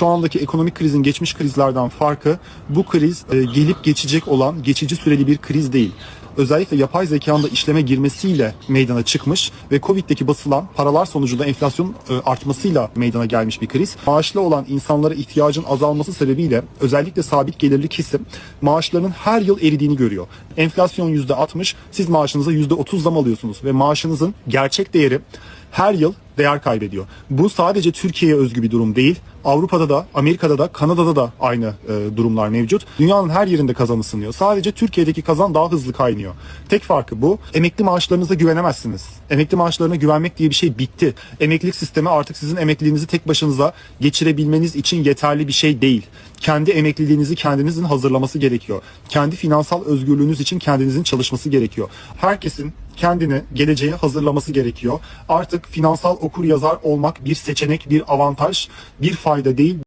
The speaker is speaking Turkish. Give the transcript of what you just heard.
Şu andaki ekonomik krizin geçmiş krizlerden farkı bu kriz e, gelip geçecek olan geçici süreli bir kriz değil. Özellikle yapay zekanın da işleme girmesiyle meydana çıkmış ve Covid'deki basılan paralar sonucunda enflasyon e, artmasıyla meydana gelmiş bir kriz. Maaşlı olan insanlara ihtiyacın azalması sebebiyle özellikle sabit gelirli kesim maaşlarının her yıl eridiğini görüyor. Enflasyon %60, siz maaşınıza %30 zam alıyorsunuz ve maaşınızın gerçek değeri her yıl değer kaybediyor. Bu sadece Türkiye'ye özgü bir durum değil. Avrupa'da da, Amerika'da da, Kanada'da da aynı e, durumlar mevcut. Dünyanın her yerinde kazan ısınıyor. Sadece Türkiye'deki kazan daha hızlı kaynıyor. Tek farkı bu. Emekli maaşlarınıza güvenemezsiniz. Emekli maaşlarına güvenmek diye bir şey bitti. Emeklilik sistemi artık sizin emekliliğinizi tek başınıza geçirebilmeniz için yeterli bir şey değil. Kendi emekliliğinizi kendinizin hazırlaması gerekiyor. Kendi finansal özgürlüğünüz için kendinizin çalışması gerekiyor. Herkesin kendini geleceğe hazırlaması gerekiyor. Artık finansal okur yazar olmak bir seçenek, bir avantaj, bir fayda değil.